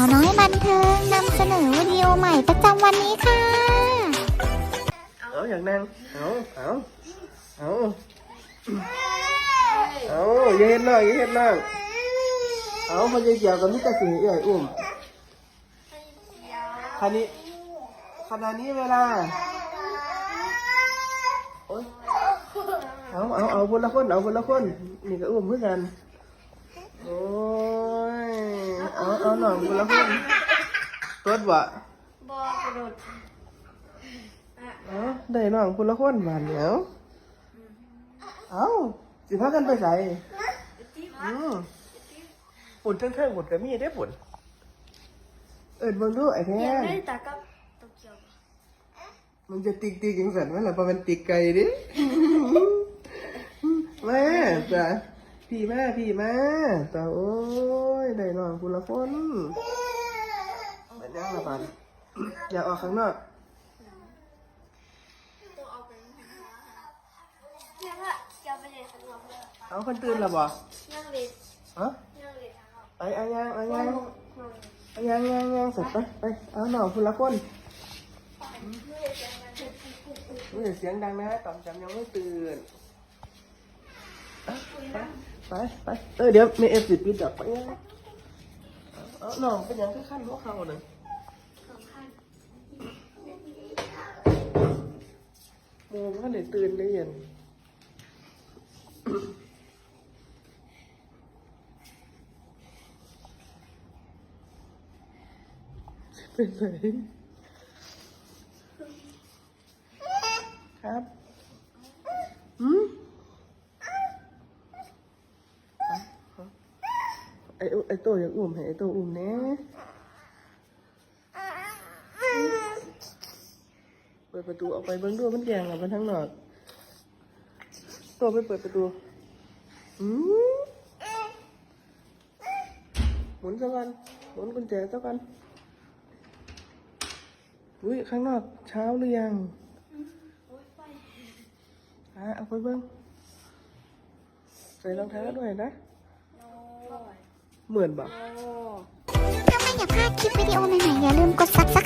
าวน้อยบันเทิงนำเสนอวิดีโอใหม่ประจำวันนี้ค่ะ เอาอย่ากนั่งเอาเอาเอาเอาอย่าเห็นน้องอย่าเห็นน้องเอาพอจะเกี่ยวกับมิตรสีเอ้ยอุ้มขณะนี้ขณะนี้เวลาโอ๊ยเอาเอาเอาคนละคนเอาคนละคนนี่ก็อุ้มเพื่อกันโอ้ หน่องคนละคนตัวบ่บอกระโดดเอาได้น้องคนละคนบานเดียวเอาสิพากันไปใส่อืมปุ่นเทิงๆปุ่นกับมีได้ปุ่นเอิดเบิ่งดูไอ้แท้ยังไม่ได้ตากับตกเกียวมันจะติ๊กติ๊กยังสั่นไหมล่ะเพราะมันติ๊กไกลดิแม่จ้ะพี่แม่พี่แม่แต่โอ้ย ได้น้องคนละคนมันยังละบานอยากออกข้างนอกเอาคนตื่นละบ่ยังเลยฮะยังเลยทั้ไอายังเอายังเอายังยังยังเสร็จไปไปเอาหน่อคนละคนไม่เสียงดังนะต่อมจำยังไม่ตื่นไปไปเออเดี๋ยวไมีเอฟสิบปิดดับไปยัง เอาหน่อเป็นยังแค่ขั้นหัวเข่าหนึ่งสองขั้นโมงก็เลยตื่นได้เย็นเป็นไงครับหืม ไอ้ไอ้โตอยากอุ้มให้ไอ้โตอุ้มแน่เปิดประตูออกไปเบิ้งดูมันแยงอะมันทั้งหนอกโตไปเปิดประตูอืมหมุนซะก่อนหมุนกุญแจซะก่อนอุ้ยข้างนอกเช้าหรือยังอะเอาไปเบิ้งใส่รองเท้าด้วยนะ เหมือนบ่โน้ถ้าไม่อยากพลาดคลิปวิดีโอใหม่ๆอย่าลืมกด subscribe นะคะ